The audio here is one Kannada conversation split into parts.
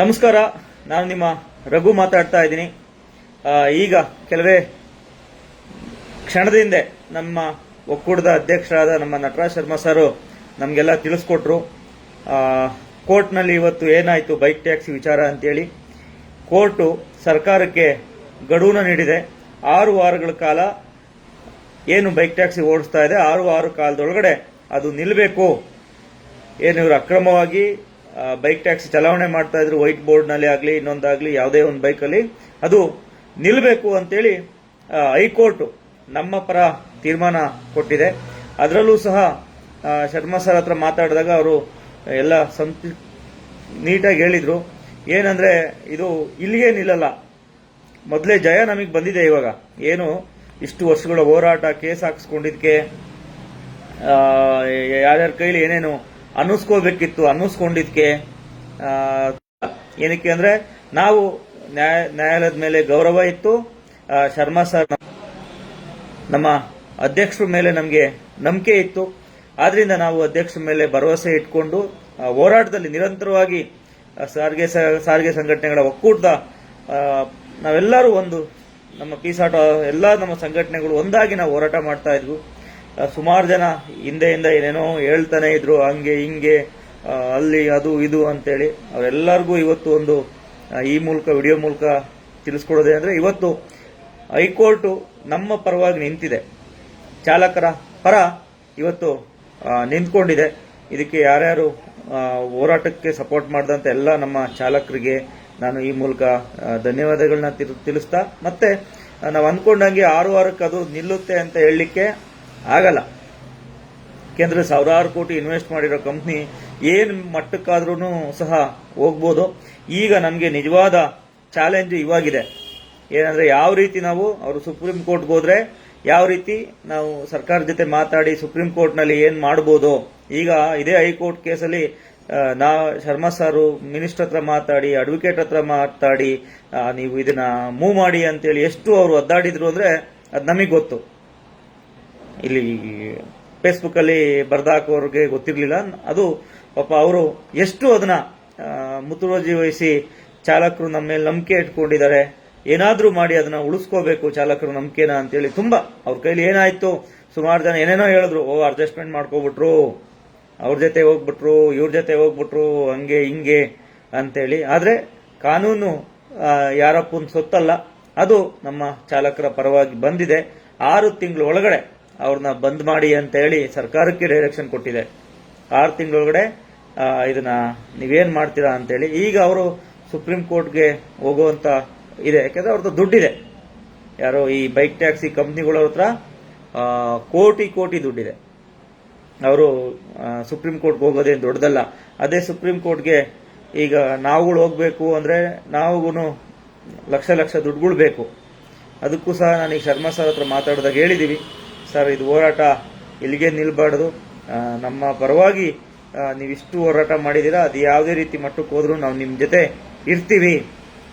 ನಮಸ್ಕಾರ, ನಾನು ನಿಮ್ಮ ರಘು ಮಾತಾಡ್ತಾ ಇದ್ದೀನಿ. ಈಗ ಕೆಲವೇ ಕ್ಷಣದ ಹಿಂದೆ ನಮ್ಮ ಒಕ್ಕೂಟದ ಅಧ್ಯಕ್ಷರಾದ ನಮ್ಮ ನಟರಾಜ್ ಶರ್ಮಾ ಸರ್ ನಮಗೆಲ್ಲ ತಿಳಿಸ್ಕೊಟ್ರು. ಕೋರ್ಟ್ನಲ್ಲಿ ಇವತ್ತು ಏನಾಯಿತು, ಬೈಕ್ ಟ್ಯಾಕ್ಸಿ ವಿಚಾರ ಅಂತೇಳಿ. ಕೋರ್ಟು ಸರ್ಕಾರಕ್ಕೆ ಗಡುವನ್ನು ನೀಡಿದೆ. ಆರು ವಾರಗಳ ಕಾಲ ಏನು ಬೈಕ್ ಟ್ಯಾಕ್ಸಿ ಓಡಿಸ್ತಾ ಇದೆ. ಆರು ವಾರ ಕಾಲದೊಳಗಡೆ ಅದು ನಿಲ್ಲಬೇಕು. ಏನು ಇವರು ಅಕ್ರಮವಾಗಿ ಬೈಕ್ ಟ್ಯಾಕ್ಸಿ ಚಲಾವಣೆ ಮಾಡ್ತಾ ಇದ್ರು ವೈಟ್ ಬೋರ್ಡ್ನಲ್ಲಿ ಆಗಲಿ, ಇನ್ನೊಂದಾಗಲಿ, ಯಾವುದೇ ಒಂದು ಬೈಕಲ್ಲಿ ಅದು ನಿಲ್ಲಬೇಕು ಅಂತೇಳಿ ಹೈಕೋರ್ಟ್ ನಮ್ಮ ಪರ ತೀರ್ಮಾನ ಕೊಟ್ಟಿದೆ. ಅದರಲ್ಲೂ ಸಹ ಶರ್ಮಾ ಸರ್ ಹತ್ರ ಮಾತಾಡಿದಾಗ ಅವರು ಎಲ್ಲ ಸಂತ, ನೀಟಾಗಿ ಹೇಳಿದರು. ಏನಂದ್ರೆ, ಇದು ಇಲ್ಲಿಗೆ ನಿಲ್ಲಲ್ಲ. ಮೊದಲೇ ಜಯ ನಮಗೆ ಬಂದಿದೆ ಇವಾಗ. ಏನು, ಇಷ್ಟು ವರ್ಷಗಳ ಹೋರಾಟ, ಕೇಸ್ ಹಾಕಿಸ್ಕೊಂಡಿದ್ಕೆ ಯಾರ್ಯಾರ ಕೈಲಿ ಏನೇನು ಅನ್ನಿಸ್ಕೋಬೇಕಿತ್ತು ಅನ್ನಿಸ್ಕೊಂಡಿದ್ಕೆ ಏನಕ್ಕೆ ಅಂದ್ರೆ ನಾವು ನ್ಯಾಯ, ನ್ಯಾಯಾಲಯದ ಮೇಲೆ ಗೌರವ ಇತ್ತು. ಶರ್ಮಾ ಸರ್ ನಮ್ಮ- ಅಧ್ಯಕ್ಷರ ಮೇಲೆ ನಮಗೆ ನಂಬಿಕೆ ಇತ್ತು. ಆದ್ರಿಂದ ನಾವು ಅಧ್ಯಕ್ಷರ ಮೇಲೆ ಭರವಸೆ ಇಟ್ಕೊಂಡು ಹೋರಾಟದಲ್ಲಿ ನಿರಂತರವಾಗಿ ಸಾರಿಗೆ ಸಾರಿಗೆ ಸಂಘಟನೆಗಳ ಒಕ್ಕೂಟದ ನಾವೆಲ್ಲರೂ ಒಂದು ನಮ್ಮ ಪೀಸಾಟ ಎಲ್ಲ ನಮ್ಮ ಸಂಘಟನೆಗಳು ಒಂದಾಗಿ ನಾವು ಹೋರಾಟ ಮಾಡ್ತಾ ಇದ್ವು. ಸುಮಾರು ಜನ ಹಿಂದೆಯಿಂದ ಏನೇನೋ ಹೇಳ್ತಾನೆ ಇದ್ರು, ಹಂಗೆ ಹಿಂಗೆ ಅಲ್ಲಿ ಅದು ಇದು ಅಂತೇಳಿ. ಅವರೆಲ್ಲರಿಗೂ ಇವತ್ತು ಒಂದು ಈ ಮೂಲಕ, ವಿಡಿಯೋ ಮೂಲಕ ತಿಳಿಸ್ಕೊಡೋದೇ ಅಂದರೆ ಇವತ್ತು ಹೈಕೋರ್ಟು ನಮ್ಮ ಪರವಾಗಿ ನಿಂತಿದೆ. ಚಾಲಕರ ಪರ ಇವತ್ತು ನಿಂತ್ಕೊಂಡಿದೆ. ಇದಕ್ಕೆ ಯಾರ್ಯಾರು ಹೋರಾಟಕ್ಕೆ ಸಪೋರ್ಟ್ ಮಾಡಿದಂಥ ಎಲ್ಲ ನಮ್ಮ ಚಾಲಕರಿಗೆ ನಾನು ಈ ಮೂಲಕ ಧನ್ಯವಾದಗಳನ್ನ ತಿಳಿಸ್ತಾ, ಮತ್ತೆ ನಾವು ಅಂದ್ಕೊಂಡಂಗೆ ಆರು ವಾರಕ್ಕೆ ಅದು ನಿಲ್ಲುತ್ತೆ ಅಂತ ಹೇಳಲಿಕ್ಕೆ ಆಗಲ್ಲ. ಯಾಕೆಂದ್ರೆ ಸಾವಿರಾರು ಕೋಟಿ ಇನ್ವೆಸ್ಟ್ ಮಾಡಿರೋ ಕಂಪ್ನಿ ಏನ್ ಮಟ್ಟಕ್ಕಾದ್ರೂ ಸಹ ಹೋಗ್ಬೋದು. ಈಗ ನಮಗೆ ನಿಜವಾದ ಚಾಲೆಂಜ್ ಇವಾಗಿದೆ. ಏನಂದ್ರೆ ಯಾವ ರೀತಿ ನಾವು ಅವರು ಸುಪ್ರೀಂ ಕೋರ್ಟ್ಗೆ ಹೋದ್ರೆ, ಯಾವ ರೀತಿ ನಾವು ಸರ್ಕಾರ ಜೊತೆ ಮಾತಾಡಿ ಸುಪ್ರೀಂ ಕೋರ್ಟ್ನಲ್ಲಿ ಏನು ಮಾಡ್ಬೋದು. ಈಗ ಇದೇ ಹೈಕೋರ್ಟ್ ಕೇಸಲ್ಲಿ ನಾ, ಶರ್ಮಾ ಸಾರು ಮಿನಿಸ್ಟರ್ ಹತ್ರ ಮಾತಾಡಿ, ಅಡ್ವೊಕೇಟ್ ಹತ್ರ ಮಾತಾಡಿ ನೀವು ಇದನ್ನ ಮೂವ್ ಮಾಡಿ ಅಂತೇಳಿ ಎಷ್ಟು ಅವರು ಒದ್ದಾಡಿದ್ರು ಅಂದ್ರೆ ಅದು ನಮಗೆ ಗೊತ್ತು. ಇಲ್ಲಿ ಫೇಸ್ಬುಕ್ ಅಲ್ಲಿ ಬರ್ದಾಕೋರ್ಗೆ ಗೊತ್ತಿರಲಿಲ್ಲ. ಅದು ಪಾಪ ಅವರು ಎಷ್ಟು ಅದನ್ನ ಮುತುವರ್ಜಿ ವಹಿಸಿ ಚಾಲಕರು ನಮ್ಮ ಮೇಲೆ ನಂಬಿಕೆ ಇಟ್ಕೊಂಡಿದ್ದಾರೆ, ಏನಾದರೂ ಮಾಡಿ ಅದನ್ನ ಉಳಿಸ್ಕೋಬೇಕು ಚಾಲಕರು ನಂಬಿಕೆನ ಅಂತೇಳಿ ತುಂಬಾ ಅವ್ರ ಕೈಲಿ ಏನಾಯ್ತು, ಸುಮಾರು ಜನ ಏನೇನೋ ಹೇಳಿದ್ರು, ಓ ಅಡ್ಜಸ್ಟ್ಮೆಂಟ್ ಮಾಡ್ಕೋಬಿಟ್ರು, ಅವ್ರ ಜೊತೆ ಹೋಗ್ಬಿಟ್ರು, ಇವ್ರ ಜೊತೆ ಹೋಗ್ಬಿಟ್ರು, ಹಂಗೆ, ಹಿಂಗೆ ಅಂತೇಳಿ. ಆದ್ರೆ ಕಾನೂನು ಯಾರಪ್ಪನ ಸೊತ್ತಲ್ಲ, ಅದು ನಮ್ಮ ಚಾಲಕರ ಪರವಾಗಿ ಬಂದಿದೆ. ಆರು ತಿಂಗಳ ಒಳಗಡೆ ಅವ್ರನ್ನ ಬಂದ್ ಮಾಡಿ ಅಂತ ಹೇಳಿ ಸರ್ಕಾರಕ್ಕೆ ಡೈರೆಕ್ಷನ್ ಕೊಟ್ಟಿದೆ. ಆರು ತಿಂಗಳೊಳಗಡೆ ಇದನ್ನ ನೀವೇನ್ ಮಾಡ್ತೀರಾ ಅಂತೇಳಿ ಈಗ ಅವರು ಸುಪ್ರೀಂ ಕೋರ್ಟ್ಗೆ ಹೋಗುವಂತ ಇದೆ. ಯಾಕಂದ್ರೆ ಅವ್ರದ್ದು ದುಡ್ಡಿದೆ. ಯಾರೋ ಈ ಬೈಕ್ ಟ್ಯಾಕ್ಸಿ ಕಂಪ್ನಿಗಳ ಹತ್ರ ಕೋಟಿ ಕೋಟಿ ದುಡ್ಡಿದೆ. ಅವರು ಸುಪ್ರೀಂ ಕೋರ್ಟ್ಗೆ ಹೋಗೋದೇನು ದೊಡ್ಡದಲ್ಲ. ಅದೇ ಸುಪ್ರೀಂ ಕೋರ್ಟ್ಗೆ ಈಗ ನಾವುಗಳು ಹೋಗ್ಬೇಕು ಅಂದ್ರೆ ನಾವುಗೂ ಲಕ್ಷ ಲಕ್ಷ ದುಡ್ಡುಗಳು ಬೇಕು. ಅದಕ್ಕೂ ಸಹ ನಾನು ಈಗ ಶರ್ಮಾ ಸರ್ ಹತ್ರ ಮಾತಾಡಿದಾಗ ಹೇಳಿದ್ದೀವಿ ಸರ್ ಇದು ಹೋರಾಟ ಇಲ್ಲಿಗೆ ನಿಲ್ಬಾರ್ದು. ನಮ್ಮ ಪರವಾಗಿ ನೀವಿಷ್ಟು ಹೋರಾಟ ಮಾಡಿದ್ದೀರಾ, ಅದು ಯಾವುದೇ ರೀತಿ ಮಟ್ಟಕ್ಕೆ ಹೋದ್ರೂ ನಾವು ನಿಮ್ಮ ಜೊತೆ ಇರ್ತೀವಿ.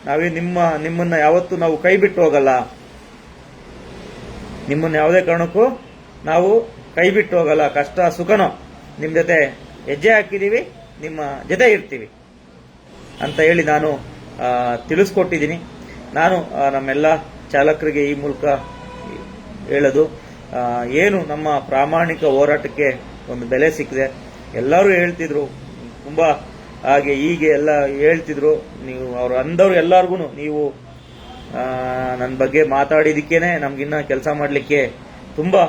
ನಾವೇ ನಿಮ್ಮ, ನಿಮ್ಮನ್ನ ಯಾವತ್ತೂ ನಾವು ಕೈ ಬಿಟ್ಟು ಹೋಗಲ್ಲ. ನಿಮ್ಮನ್ನ ಯಾವುದೇ ಕಾರಣಕ್ಕೂ ನಾವು ಕೈ ಬಿಟ್ಟು ಹೋಗಲ್ಲ. ಕಷ್ಟ, ಸುಖನೋ ನಿಮ್ಮ ಜೊತೆ ಹೆಜ್ಜೆ ಹಾಕಿದೀವಿ ನಿಮ್ಮ ಜೊತೆ ಇರ್ತೀವಿ ಅಂತ ಹೇಳಿ ನಾನು ತಿಳಿಸ್ಕೊಟ್ಟಿದ್ದೀನಿ. ನಾನು ನಮ್ಮೆಲ್ಲ ಚಾಲಕರಿಗೆ ಈ ಮೂಲಕ ಹೇಳೋದು. ಏನು ನಮ್ಮ ಪ್ರಾಮಾಣಿಕ ಹೋರಾಟಕ್ಕೆ ಒಂದು ಬೆಲೆ ಸಿಕ್ಕಿದೆ. ಎಲ್ಲರೂ ಹೇಳ್ತಿದ್ರು, ತುಂಬಾ ಹಾಗೆ ಹೀಗೆ ಎಲ್ಲ ಹೇಳ್ತಿದ್ರು. ನೀವು ಅವ್ರು ಅಂದವ್ರು ಎಲ್ಲಾರ್ಗು ನೀವು ನನ್ನ ಬಗ್ಗೆ ಮಾತಾಡಿದಕ್ಕೇನೆ, ನಮ್ಗಿನ್ನ ಕೆಲಸ ಮಾಡಲಿಕ್ಕೆ ತುಂಬಾ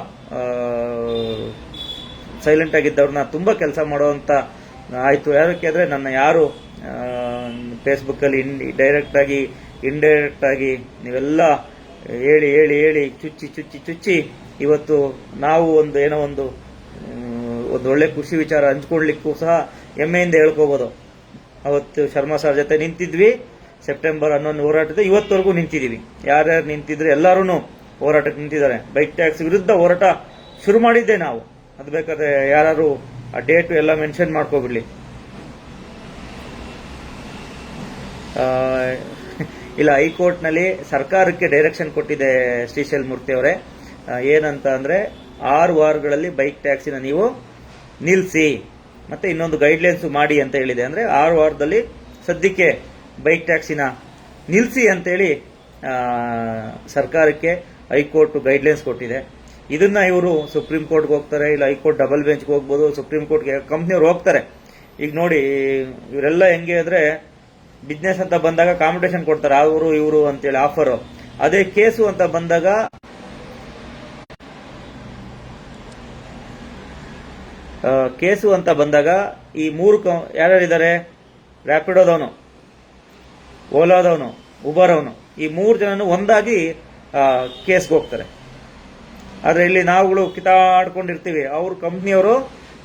ಸೈಲೆಂಟ್ ಆಗಿದ್ದವ್ರನ್ನ ತುಂಬಾ ಕೆಲಸ ಮಾಡುವಂತ ಆಯ್ತು. ಯಾರಕ್ಕೆ ಅಂದ್ರೆ ನನ್ನ ಯಾರು ಫೇಸ್ಬುಕ್ ಅಲ್ಲಿ ಡೈರೆಕ್ಟ್ ಆಗಿ ಇಂಡೈರೆಕ್ಟ್ ಆಗಿ ನೀವೆಲ್ಲ ಹೇಳಿ ಹೇಳಿ ಹೇಳಿ, ಚುಚ್ಚಿ ಚುಚ್ಚಿ ಚುಚ್ಚಿ. ಇವತ್ತು ನಾವು ಒಂದು ಏನೋ ಒಂದು ಒಂದು ಒಳ್ಳೆ ಖುಷಿ ವಿಚಾರ ಹಂಚ್ಕೊಳ್ಲಿಕ್ಕೂ ಸಹ ಹೆಮ್ಮೆಯಿಂದ ಹೇಳ್ಕೋಬೋದು. ಅವತ್ತು ಶರ್ಮಾ ಸರ್ ಜೊತೆ ನಿಂತಿದ್ವಿ. ಸೆಪ್ಟೆಂಬರ್ ಹನ್ನೊಂದು ಹೋರಾಟದ ಇವತ್ತವರೆಗೂ ನಿಂತಿದ್ದೀವಿ. ಯಾರ್ಯಾರು ನಿಂತಿದ್ರು ಎಲ್ಲರೂ ಹೋರಾಟಕ್ಕೆ ನಿಂತಿದ್ದಾರೆ. ಬೈಕ್ ಟ್ಯಾಕ್ಸ್ ವಿರುದ್ಧ ಹೋರಾಟ ಶುರು ಮಾಡಿದ್ದೆ ನಾವು. ಅದು ಬೇಕಾದ್ರೆ ಯಾರು ಆ ಡೇಟ್ ಎಲ್ಲ ಮೆನ್ಷನ್ ಮಾಡ್ಕೋಬಿಡ್ಲಿ. ಇಲ್ಲ, ಹೈಕೋರ್ಟ್ನಲ್ಲಿ ಸರ್ಕಾರಕ್ಕೆ ಡೈರೆಕ್ಷನ್ ಕೊಟ್ಟಿದೆ ಶ್ರೀಶೈಲ್ ಮೂರ್ತಿ ಅವರೇ. ಏನಂತ ಅಂದರೆ, ಆರು ವಾರಗಳಲ್ಲಿ ಬೈಕ್ ಟ್ಯಾಕ್ಸಿನ ನೀವು ನಿಲ್ಲಿಸಿ ಮತ್ತೆ ಇನ್ನೊಂದು ಗೈಡ್ಲೈನ್ಸ್ ಮಾಡಿ ಅಂತ ಹೇಳಿದೆ. ಅಂದ್ರೆ ಆರು ವಾರದಲ್ಲಿ ಸದ್ಯಕ್ಕೆ ಬೈಕ್ ಟ್ಯಾಕ್ಸಿನ ನಿಲ್ಲಿಸಿ ಅಂತೇಳಿ ಸರ್ಕಾರಕ್ಕೆ ಹೈಕೋರ್ಟ್ ಗೈಡ್ಲೈನ್ಸ್ ಕೊಟ್ಟಿದೆ. ಇದನ್ನ ಇವರು ಸುಪ್ರೀಂ ಕೋರ್ಟ್ಗೆ ಹೋಗ್ತಾರೆ, ಇಲ್ಲ ಹೈಕೋರ್ಟ್ ಡಬಲ್ ಬೆಂಚ್ಗೆ ಹೋಗ್ಬೋದು, ಸುಪ್ರೀಂ ಕೋರ್ಟ್ಗೆ ಕಂಪ್ನಿಯವ್ರು ಹೋಗ್ತಾರೆ. ಈಗ ನೋಡಿ, ಇವರೆಲ್ಲ ಹೆಂಗೆ ಅಂದ್ರೆ ಬಿಸ್ನೆಸ್ ಅಂತ ಬಂದಾಗ ಕಾಂಪಿಟೇಷನ್ ಕೊಡ್ತಾರೆ ಅವರು ಇವರು ಅಂತೇಳಿ ಆಫರ್ ಅದೇ ಕೇಸು ಅಂತ ಬಂದಾಗ ಕೇಸು ಅಂತ ಬಂದಾಗ ಈ ಮೂರು ಕ- ಯಾರ್ಯಾರಿದ್ದಾರೆ? ರ್ಯಾಪಿಡೋದವನು ಓಲಾದವನು ಉಬರ್ ಅವನು ಈ ಮೂರು ಜನನು ಒಂದಾಗಿ ಕೇಸ್ಗೆ ಹೋಗ್ತಾರೆ. ಆದರೆ ಇಲ್ಲಿ ನಾವುಗಳು ಕಿತಾಡ್ಕೊಂಡಿರ್ತೀವಿ ಅವ್ರ ಕಂಪ್ನಿಯವರು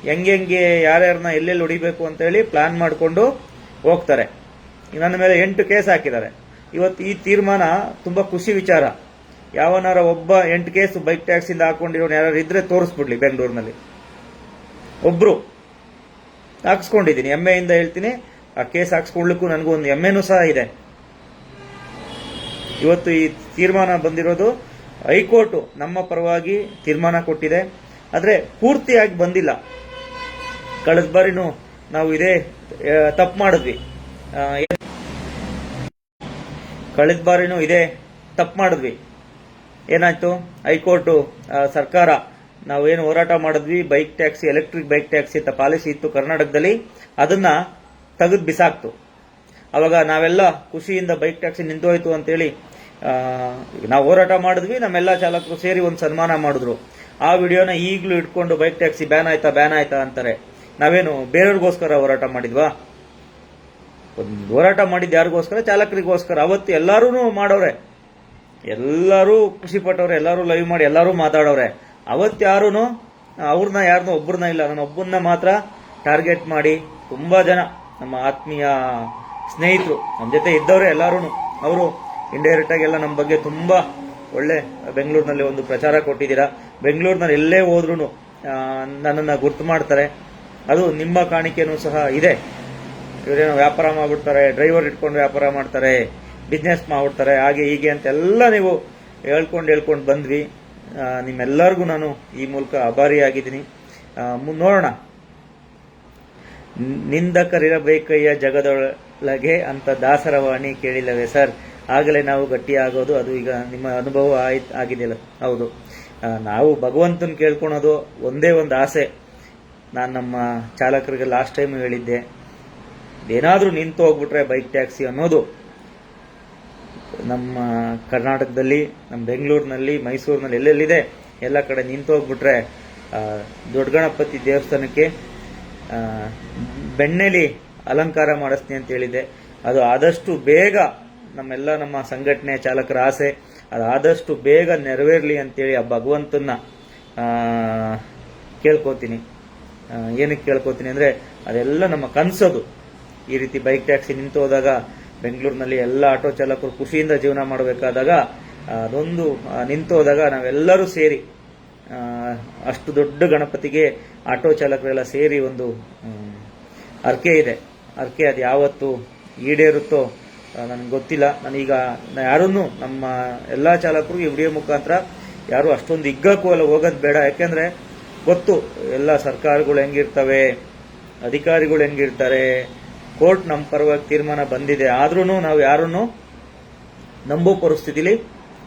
ಹೆಂಗೆ ಯಾರ್ಯಾರನ್ನ ಎಲ್ಲೆಲ್ಲಿ ಹೊಡಿಬೇಕು ಅಂತ ಹೇಳಿ ಪ್ಲಾನ್ ಮಾಡಿಕೊಂಡು ಹೋಗ್ತಾರೆ. ನನ್ನ ಮೇಲೆ ಎಂಟು ಕೇಸ್ ಹಾಕಿದ್ದಾರೆ. ಇವತ್ತು ಈ ತೀರ್ಮಾನ ತುಂಬಾ ಖುಷಿ ವಿಚಾರ. ಯಾವನಾರ ಒಬ್ಬ ಎಂಟು ಕೇಸ್ ಬೈಕ್ ಟ್ಯಾಕ್ಸಿಂದ ಹಾಕೊಂಡಿರೋನು ಯಾರು ಇದ್ರೆ ತೋರಿಸ್ಬಿಡ್ಲಿ ಬೆಂಗಳೂರಿನಲ್ಲಿ. ಒಬ್ರು ಹಾಕ್ಸ್ಕೊಂಡಿದ್ದೀನಿ ಹೆಮ್ಮೆಯಿಂದ ಹೇಳ್ತೀನಿ, ಆ ಕೇಸ್ ಹಾಕ್ಸ್ಕೊಳ್ಲಿಕ್ಕೂ ನನಗೂ ಒಂದು ಹೆಮ್ಮೆನೂ ಸಹ ಇದೆ. ಇವತ್ತು ಈ ತೀರ್ಮಾನ ಬಂದಿರೋದು ಹೈಕೋರ್ಟ್ ನಮ್ಮ ಪರವಾಗಿ ತೀರ್ಮಾನ ಕೊಟ್ಟಿದೆ. ಆದ್ರೆ ಪೂರ್ತಿಯಾಗಿ ಬಂದಿಲ್ಲ. ಕಳೆದ ಬಾರಿನೂ ನಾವು ಇದೇ ತಪ್ಪು ಮಾಡಿದ್ವಿ. ಕಳೆದ ಬಾರಿನೂ ಇದೇ ತಪ್ಪು ಮಾಡಿದ್ವಿ. ಏನಾಯ್ತು? ಹೈಕೋರ್ಟ್ ಸರ್ಕಾರ, ನಾವೇನು ಹೋರಾಟ ಮಾಡಿದ್ವಿ. Bike taxi, electric bike taxi ಅಂತ ಪಾಲಿಸಿ ಇತ್ತು ಕರ್ನಾಟಕದಲ್ಲಿ. ಅದನ್ನ ತೆಗೆದು ಬಿಸಾಕ್ತು. ಅವಾಗ ನಾವೆಲ್ಲ ಖುಷಿಯಿಂದ ಬೈಕ್ ಟ್ಯಾಕ್ಸಿ ನಿಂತೋಯ್ತು ಅಂತೇಳಿ ನಾವು ಹೋರಾಟ ಮಾಡಿದ್ವಿ. ನಮ್ಮೆಲ್ಲ ಚಾಲಕರು ಸೇರಿ ಒಂದು ಸನ್ಮಾನ ಮಾಡಿದ್ರು. ಆ ವಿಡಿಯೋನ ಈಗಲೂ ಇಟ್ಕೊಂಡು ಬೈಕ್ ಟ್ಯಾಕ್ಸಿ ಬ್ಯಾನ್ ಆಯ್ತಾ ಬ್ಯಾನ್ ಆಯ್ತಾ ಅಂತಾರೆ. ನಾವೇನು ಬೇರೆಯವ್ರಿಗೋಸ್ಕರ ಹೋರಾಟ ಮಾಡಿದ್ವಾ? ಒಂದು ಹೋರಾಟ ಮಾಡಿದ್ದು ಯಾರಿಗೋಸ್ಕರ? ಚಾಲಕರಿಗೋಸ್ಕರ. ಅವತ್ತು ಎಲ್ಲರೂ ಮಾಡೋರೆ. ಎಲ್ಲರೂ ಖುಷಿ ಪಟ್ಟವ್ರೆ ಎಲ್ಲರೂ ಲೈವ್ ಮಾಡಿ, ಎಲ್ಲರೂ ಮಾತಾಡೋರೆ. ಅವತ್ತು ಯಾರೂ ಅವ್ರನ್ನ ಯಾರನ್ನೂ ಒಬ್ಬರನ್ನ ಇಲ್ಲ. ನಾನು ಒಬ್ಬನ್ನ ಮಾತ್ರ ಟಾರ್ಗೆಟ್ ಮಾಡಿ ತುಂಬ ಜನ ನಮ್ಮ ಆತ್ಮೀಯ ಸ್ನೇಹಿತರು ನಮ್ಮ ಜೊತೆ ಇದ್ದವರೇ ಎಲ್ಲರೂ ಅವರು ಇಂಡೈರೆಕ್ಟಾಗಿ ಎಲ್ಲ ನಮ್ಮ ಬಗ್ಗೆ ತುಂಬ ಒಳ್ಳೆ ಬೆಂಗಳೂರಿನಲ್ಲಿ ಒಂದು ಪ್ರಚಾರ ಕೊಟ್ಟಿದ್ದೀರಾ. ಬೆಂಗಳೂರಿನಲ್ಲಿ ಎಲ್ಲೇ ಹೋದ್ರೂ ನನ್ನನ್ನು ಗುರ್ತು ಮಾಡ್ತಾರೆ. ಅದು ನಿಮ್ಮ ಕಾಣಿಕೆಯೂ ಸಹ ಇದೆ. ಇವರೇನೋ ವ್ಯಾಪಾರ ಮಾಡ್ಬಿಡ್ತಾರೆ ಡ್ರೈವರ್ ಇಟ್ಕೊಂಡು ವ್ಯಾಪಾರ ಮಾಡ್ತಾರೆ ಬಿಸ್ನೆಸ್ ಮಾಡ್ಬಿಡ್ತಾರೆ, ಹಾಗೆ ಹೀಗೆ ಅಂತೆಲ್ಲ ನೀವು ಹೇಳ್ಕೊಂಡು ಹೇಳ್ಕೊಂಡು ಬಂದ್ವಿ. ನಿಮ್ಮೆಲ್ಲರಿಗೂ ನಾನು ಈ ಮೂಲಕ ಅಭಾರಿಯಾಗಿದ್ದೀನಿ ನೋಡೋಣ. ನಿಂದಕರಿರಬೇಕಯ್ಯ ಜಗದೊಳಗೆ ಅಂತ ದಾಸರವಾಣಿ ಕೇಳಿಲ್ಲವೇ ಸರ್? ಆಗಲೇ ನಾವು ಗಟ್ಟಿಯಾಗೋದು, ಅದು ಈಗ ನಿಮ್ಮ ಅನುಭವ ಆಯ್ತು, ಆಗಿದೆಯಲ್ಲ. ಹೌದು. ನಾವು ಭಗವಂತನ ಕೇಳ್ಕೊಳೋದು ಒಂದೇ ಒಂದು ಆಸೆ. ನಾನು ನಮ್ಮ ಚಾಲಕರಿಗೆ ಲಾಸ್ಟ್ ಟೈಮ್ ಹೇಳಿದ್ದೆ. ಏನಾದರೂ ನಿಂತು ಹೋಗ್ಬಿಟ್ರೆ ಬೈಕ್ ಟ್ಯಾಕ್ಸಿ ಅನ್ನೋದು ನಮ್ಮ ಕರ್ನಾಟಕದಲ್ಲಿ, ನಮ್ಮ ಬೆಂಗಳೂರಿನಲ್ಲಿ, ಮೈಸೂರಿನಲ್ಲಿ ಎಲ್ಲೆಲ್ಲಿದೆ, ಎಲ್ಲ ಕಡೆ ನಿಂತು ಹೋಗ್ಬಿಟ್ರೆ ದೊಡ್ಡ ಗಣಪತಿ ದೇವಸ್ಥಾನಕ್ಕೆ ಬೆಣ್ಣೆಲಿ ಅಲಂಕಾರ ಮಾಡಿಸ್ತೀನಿ ಅಂತ ಹೇಳಿದೆ ಅದು ಆದಷ್ಟು ಬೇಗ ನಮ್ಮೆಲ್ಲ ನಮ್ಮ ಸಂಘಟನೆ ಚಾಲಕರ ಆಸೆ, ಅದು ಆದಷ್ಟು ಬೇಗ ನೆರವೇರಲಿ ಅಂತೇಳಿ ಆ ಭಗವಂತನ ಕೇಳ್ಕೊತೀನಿ. ಏನಕ್ಕೆ ಕೇಳ್ಕೊತೀನಿ ಅಂದರೆ, ಅದೆಲ್ಲ ನಮ್ಮ ಕನಸದು. ಈ ರೀತಿ ಬೈಕ್ ಟ್ಯಾಕ್ಸಿ ನಿಂತು ಹೋದಾಗ ಬೆಂಗಳೂರಿನಲ್ಲಿ ಎಲ್ಲ ಆಟೋ ಚಾಲಕರು ಖುಷಿಯಿಂದ ಜೀವನ ಮಾಡಬೇಕಾದಾಗ ಅದೊಂದು ನಿಂತು ಹೋದಾಗ ನಾವೆಲ್ಲರೂ ಸೇರಿ ಅಷ್ಟು ದೊಡ್ಡ ಗಣಪತಿಗೆ ಆಟೋ ಚಾಲಕರೆಲ್ಲ ಸೇರಿ ಒಂದು ಅರ್ಕೆ ಇದೆ. ಅರ್ಕೆ ಅದು ಯಾವತ್ತು ಈಡೇರುತ್ತೋ ನನಗೆ ಗೊತ್ತಿಲ್ಲ. ನಾನೀಗ ಯಾರನ್ನು ನಮ್ಮ ಎಲ್ಲ ಚಾಲಕರು ಈ ವಿಡಿಯೋ ಮುಖಾಂತರ ಯಾರು ಅಷ್ಟೊಂದು ಇಗ್ಗಕ್ಕೂ ಅಲ್ಲ ಹೋಗೋದು ಬೇಡ. ಯಾಕೆಂದರೆ ಗೊತ್ತು, ಎಲ್ಲ ಸರ್ಕಾರಗಳು ಹೆಂಗಿರ್ತವೆ, ಅಧಿಕಾರಿಗಳು ಹೆಂಗಿರ್ತಾರೆ ಕೋರ್ಟ್ ನಮ್ಮ ಪರವಾಗಿ ತೀರ್ಮಾನ ಬಂದಿದೆ. ಆದ್ರೂ ನಾವು ಯಾರನ್ನು ನಂಬೋ ಪರಿಸ್ಥಿತಿಲಿ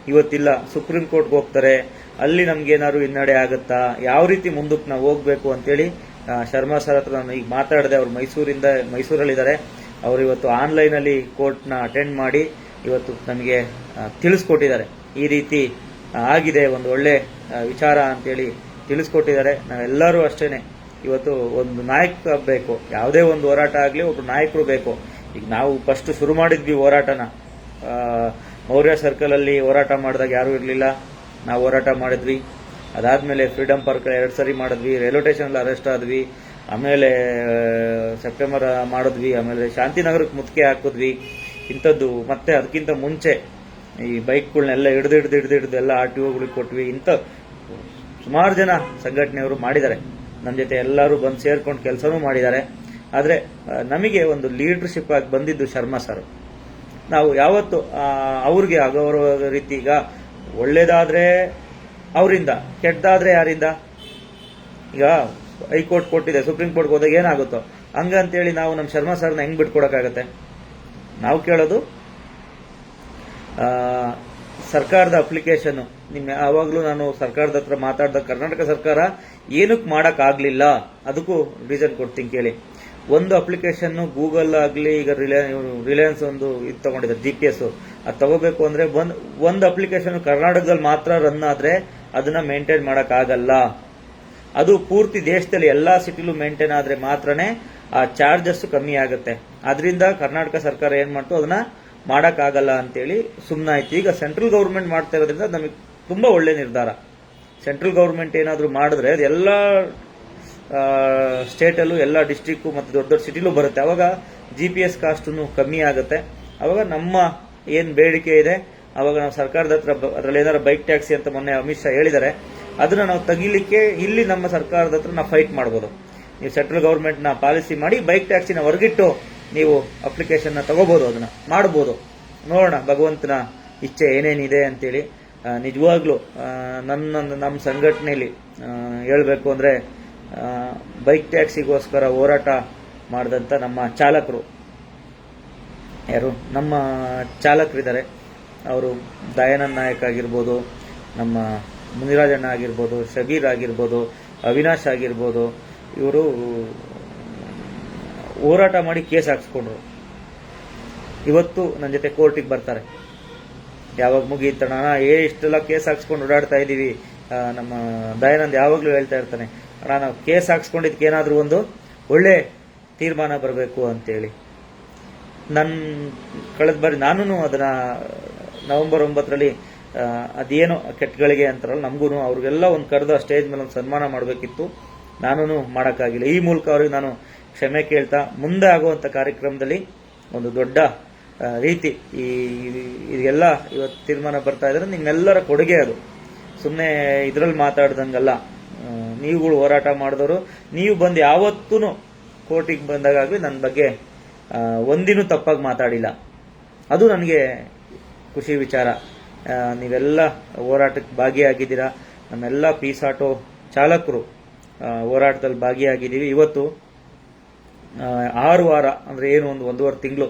ಇವತ್ತಿಲ್ಲ. ಸುಪ್ರೀಂ ಕೋರ್ಟ್ಗೆ ಹೋಗ್ತಾರೆ. ಅಲ್ಲಿ ನಮ್ಗೇನಾದ್ರು ಹಿನ್ನಡೆ ಆಗುತ್ತಾ? ಯಾವ ರೀತಿ ಮುಂದಕ್ಕೆ ನಾವು ಹೋಗ್ಬೇಕು ಅಂತೇಳಿ ಶರ್ಮಾ ಸರ್ ಹತ್ರ ನಾನು ಈಗ ಮಾತಾಡಿದೆ. ಅವ್ರು ಮೈಸೂರಿಂದ, ಮೈಸೂರಲ್ಲಿದ್ದಾರೆ. ಅವರು ಇವತ್ತು ಆನ್ಲೈನಲ್ಲಿ ಕೋರ್ಟ್ನ ಅಟೆಂಡ್ ಮಾಡಿ ಇವತ್ತು ನಮಗೆ ತಿಳಿಸ್ಕೊಟ್ಟಿದ್ದಾರೆ. ಈ ರೀತಿ ಆಗಿದೆ. ಒಂದು ಒಳ್ಳೆ ವಿಚಾರ ಅಂತೇಳಿ ತಿಳಿಸ್ಕೊಟ್ಟಿದ್ದಾರೆ. ನಾವೆಲ್ಲರೂ ಅಷ್ಟೇನೆ. ಇವತ್ತು ಒಂದು ನಾಯಕ ಬೇಕು, ಯಾವುದೇ ಒಂದು ಹೋರಾಟ ಆಗಲಿ ಒಬ್ಬರು ನಾಯಕರು ಬೇಕು. ಈಗ ನಾವು ಫಸ್ಟ್ ಶುರು ಮಾಡಿದ್ವಿ ಹೋರಾಟನ. ಮೌರ್ಯ ಸರ್ಕಲ್ ಅಲ್ಲಿ ಹೋರಾಟ ಮಾಡಿದಾಗ ಯಾರೂ ಇರಲಿಲ್ಲ. ನಾವು ಹೋರಾಟ ಮಾಡಿದ್ವಿ. ಅದಾದಮೇಲೆ ಫ್ರೀಡಮ್ ಪಾರ್ಕ್ ಎರಡು ಸರಿ ಮಾಡಿದ್ವಿ. ರೈಲ್ವೆ ಸ್ಟೇಷನ್ ಅರೆಸ್ಟ್ ಆದ್ವಿ. ಆಮೇಲೆ ಸೆಪ್ಟೆಂಬರ್ ಮಾಡಿದ್ವಿ. ಆಮೇಲೆ ಶಾಂತಿನಗರಕ್ಕೆ ಮುತ್ತಿಗೆ ಹಾಕಿದ್ವಿ. ಇಂಥದ್ದು ಮತ್ತೆ ಅದಕ್ಕಿಂತ ಮುಂಚೆ ಈ ಬೈಕ್ಗಳನ್ನೆಲ್ಲ ಹಿಡ್ದು ಹಿಡ್ದು ಹಿಡ್ದು ಹಿಡ್ದು ಎಲ್ಲ ಆರ್ ಟಿ ಕೊಟ್ವಿ. ಇಂಥ ಸುಮಾರು ಜನ ಸಂಘಟನೆಯವರು ಮಾಡಿದ್ದಾರೆ. ನಮ್ಮ ಜೊತೆ ಎಲ್ಲರೂ ಬಂದು ಸೇರ್ಕೊಂಡು ಕೆಲಸನೂ ಮಾಡಿದ್ದಾರೆ. ಆದರೆ ನಮಗೆ ಒಂದು ಲೀಡರ್ಶಿಪ್ ಆಗಿ ಬಂದಿದ್ದು ಶರ್ಮಾ ಸರ್ ನಾವು ಯಾವತ್ತು ಅವ್ರಿಗೆ ಅಗೌರವ ರೀತಿ ಈಗ ಒಳ್ಳೇದಾದರೆ ಅವರಿಂದ, ಕೆಟ್ಟದಾದರೆ ಯಾರಿಂದ? ಈಗ ಹೈಕೋರ್ಟ್ ಕೊಟ್ಟಿದೆ, ಸುಪ್ರೀಂ ಕೋರ್ಟ್ಗೆ ಹೋದಾಗ ಏನಾಗುತ್ತೋ? ಹಂಗಂತೇಳಿ ನಾವು ನಮ್ಮ ಶರ್ಮಾ ಸರ್ನ ಹೆಂಗ್ ಬಿಟ್ಕೊಡೋಕ್ಕಾಗತ್ತೆ? ನಾವು ಕೇಳೋದು ಸರ್ಕಾರದ ಅಪ್ಲಿಕೇಶನ್ ನಿಮ್ಮ ಯಾವಾಗಲೂ ನಾನು ಸರ್ಕಾರದ ಹತ್ರ ಮಾತಾಡಿದ ಕರ್ನಾಟಕ ಸರ್ಕಾರ ಏನಕ್ಕೆ ಮಾಡೋಕ್ಕಾಗಲಿಲ್ಲ, ಅದಕ್ಕೂ ರೀಸನ್ ಕೊಡ್ತೀನಿ ಕೇಳಿ. ಒಂದು ಅಪ್ಲಿಕೇಶನ್ ಗೂಗಲ್ ಆಗಲಿ, ಈಗ ರಿಲಯನ್ಸ್ ಒಂದು ಇದು ತಗೊಂಡಿದೆ ಜಿ ಪಿ ಎಸ್ ಅದು ತಗೋಬೇಕು ಅಂದ್ರೆ ಒಂದು ಒಂದು ಅಪ್ಲಿಕೇಶನ್ ಕರ್ನಾಟಕದಲ್ಲಿ ಮಾತ್ರ ರನ್ ಆದರೆ ಅದನ್ನ ಮೇಂಟೈನ್ ಮಾಡೋಕ್ಕಾಗಲ್ಲ. ಅದು ಪೂರ್ತಿ ದೇಶದಲ್ಲಿ ಎಲ್ಲಾ ಸಿಟಿಲೂ ಮೇಂಟೈನ್ ಆದ್ರೆ ಮಾತ್ರನೇ ಆ ಚಾರ್ಜಸ್ ಕಮ್ಮಿ ಆಗುತ್ತೆ. ಅದರಿಂದ ಕರ್ನಾಟಕ ಸರ್ಕಾರ ಏನು ಮಾಡ್ತು, ಅದನ್ನ ಮಾಡಕ್ಕಾಗಲ್ಲ ಅಂತೇಳಿ ಸುಮ್ಮನಾಯ್ತು ಈಗ ಸೆಂಟ್ರಲ್ ಗೌರ್ಮೆಂಟ್ ಮಾಡ್ತಾ ಇರೋದ್ರಿಂದ ನಮಗೆ ತುಂಬ ಒಳ್ಳೆ ನಿರ್ಧಾರ. ಸೆಂಟ್ರಲ್ ಗೌರ್ಮೆಂಟ್ ಏನಾದರೂ ಮಾಡಿದ್ರೆ ಎಲ್ಲ ಸ್ಟೇಟಲ್ಲೂ ಎಲ್ಲ ಡಿಸ್ಟಿಕ್ಕು ಮತ್ತು ದೊಡ್ಡ ದೊಡ್ಡ ಸಿಟಿಲೂ ಬರುತ್ತೆ. ಅವಾಗ ಜಿ ಪಿ ಎಸ್ ಕಾಸ್ಟನ್ನು ಕಮ್ಮಿ ಆಗುತ್ತೆ. ಅವಾಗ ನಮ್ಮ ಏನು ಬೇಡಿಕೆ ಇದೆ, ಅವಾಗ ನಾವು ಸರ್ಕಾರದ ಹತ್ರ ಅದರಲ್ಲಿ ಏನಾರ ಬೈಕ್ ಟ್ಯಾಕ್ಸಿ ಅಂತ ಮೊನ್ನೆ ಅಮಿತ್ ಶಾ ಹೇಳಿದ್ದಾರೆ, ಅದನ್ನ ನಾವು ತೆಗಿಲಿಕ್ಕೆ ಇಲ್ಲಿ ನಮ್ಮ ಸರ್ಕಾರದ ಹತ್ರ ನಾವು ಫೈಟ್ ಮಾಡ್ಬೋದು. ನೀವು ಸೆಂಟ್ರಲ್ ಗೌರ್ಮೆಂಟ್ನ ಪಾಲಿಸಿ ಮಾಡಿ ಬೈಕ್ ಟ್ಯಾಕ್ಸಿನ ಹೊರಗಿಟ್ಟು ನೀವು ಅಪ್ಲಿಕೇಶನ್ನ ತಗೋಬಹುದು ಅದನ್ನ. ಮಾಡ್ಬೋದು. ನೋಡೋಣ, ಭಗವಂತನ ಇಚ್ಛೆ ಏನೇನಿದೆ ಅಂತೇಳಿ. ನಿಜವಾಗ್ಲೂ ನನ್ನ ನಮ್ಮ ಸಂಘಟನೆಯಲ್ಲಿ ಹೇಳಬೇಕು ಅಂದರೆ ಬೈಕ್ ಟ್ಯಾಕ್ಸಿಗೋಸ್ಕರ ಹೋರಾಟ ಮಾಡಿದಂಥ ನಮ್ಮ ಚಾಲಕರು. ಯಾರು? ನಮ್ಮ ಚಾಲಕರಿದ್ದಾರೆ. ಅವರು ದಯಾನಂದ್ ನಾಯಕ್ ಆಗಿರ್ಬೋದು, ನಮ್ಮ ಮುನಿರಾಜಣ್ಣ ಆಗಿರ್ಬೋದು, ಶಬೀರ್ ಆಗಿರ್ಬೋದು, ಅವಿನಾಶ್ ಆಗಿರ್ಬೋದು, ಇವರು ಹೋರಾಟ ಮಾಡಿ ಕೇಸ್ ಹಾಕ್ಸ್ಕೊಂಡ್ರು. ಇವತ್ತು ನನ್ನ ಜೊತೆ ಕೋರ್ಟಿಗೆ ಬರ್ತಾರೆ. ಯಾವಾಗ ಮುಗೀತಣ ಏ, ಇಷ್ಟೆಲ್ಲ ಕೇಸ್ ಹಾಕ್ಸ್ಕೊಂಡು ಓಡಾಡ್ತಾ ಇದ್ದೀವಿ ನಮ್ಮ ದಯಾನಂದ್ ಯಾವಾಗಲೂ ಹೇಳ್ತಾ ಇರ್ತಾನೆ, ಅಣ್ಣ, ನಾವು ಕೇಸ್ ಹಾಕ್ಸ್ಕೊಂಡಿದ್ದಕ್ಕೆ ಏನಾದರೂ ಒಂದು ಒಳ್ಳೆ ತೀರ್ಮಾನ ಬರಬೇಕು ಅಂತೇಳಿ. ನನ್ನ ಕಳೆದ ಬಾರಿ ನಾನು ಅದನ್ನ ನವೆಂಬರ್ ಒಂಬತ್ತರಲ್ಲಿ ಅದೇನು ಕೆಟ್ಟಗಳಿಗೆ ಅಂತಾರಲ್ಲ ನಮಗೂ ಅವ್ರಿಗೆಲ್ಲ ಒಂದು ಕರೆದ ಸ್ಟೇಜ್ ಮೇಲೆ ಒಂದು ಸನ್ಮಾನ ಮಾಡಬೇಕಿತ್ತು. ನಾನು ಮಾಡೋಕ್ಕಾಗಿಲ್ಲ. ಈ ಮೂಲಕ ಅವ್ರಿಗೆ ನಾನು ಕ್ಷಮೆ ಕೇಳ್ತಾ ಮುಂದೆ ಆಗುವಂಥ ಕಾರ್ಯಕ್ರಮದಲ್ಲಿ ಒಂದು ದೊಡ್ಡ ರೀತಿ ಈ ಇದೆಲ್ಲ ಇವತ್ತು ತೀರ್ಮಾನ ಬರ್ತಾ ಇದ್ರೆ ನಿಮ್ಮೆಲ್ಲರ ಕೊಡುಗೆ ಅದು. ಸುಮ್ಮನೆ ಇದರಲ್ಲಿ ಮಾತಾಡ್ದಂಗಲ್ಲ. ನೀವುಗಳು ಹೋರಾಟ ಮಾಡಿದವರು, ನೀವು ಬಂದು ಯಾವತ್ತೂ ಕೋರ್ಟಿಗೆ ಬಂದಾಗಲಿ ನನ್ನ ಬಗ್ಗೆ ಒಂದಿನೂ ತಪ್ಪಾಗಿ ಮಾತಾಡಿಲ್ಲ. ಅದು ನನಗೆ ಖುಷಿ ವಿಚಾರ. ನೀವೆಲ್ಲ ಹೋರಾಟಕ್ಕೆ ಭಾಗಿಯಾಗಿದ್ದೀರಾ. ನಮ್ಮೆಲ್ಲ ಪೀಸ್ ಆಟೋ ಚಾಲಕರು ಹೋರಾಟದಲ್ಲಿ ಭಾಗಿಯಾಗಿದ್ದೀವಿ. ಇವತ್ತು ಆರು ವಾರ ಅಂದ್ರೆ ಏನು ಒಂದು ಒಂದೂವರೆ ತಿಂಗಳು.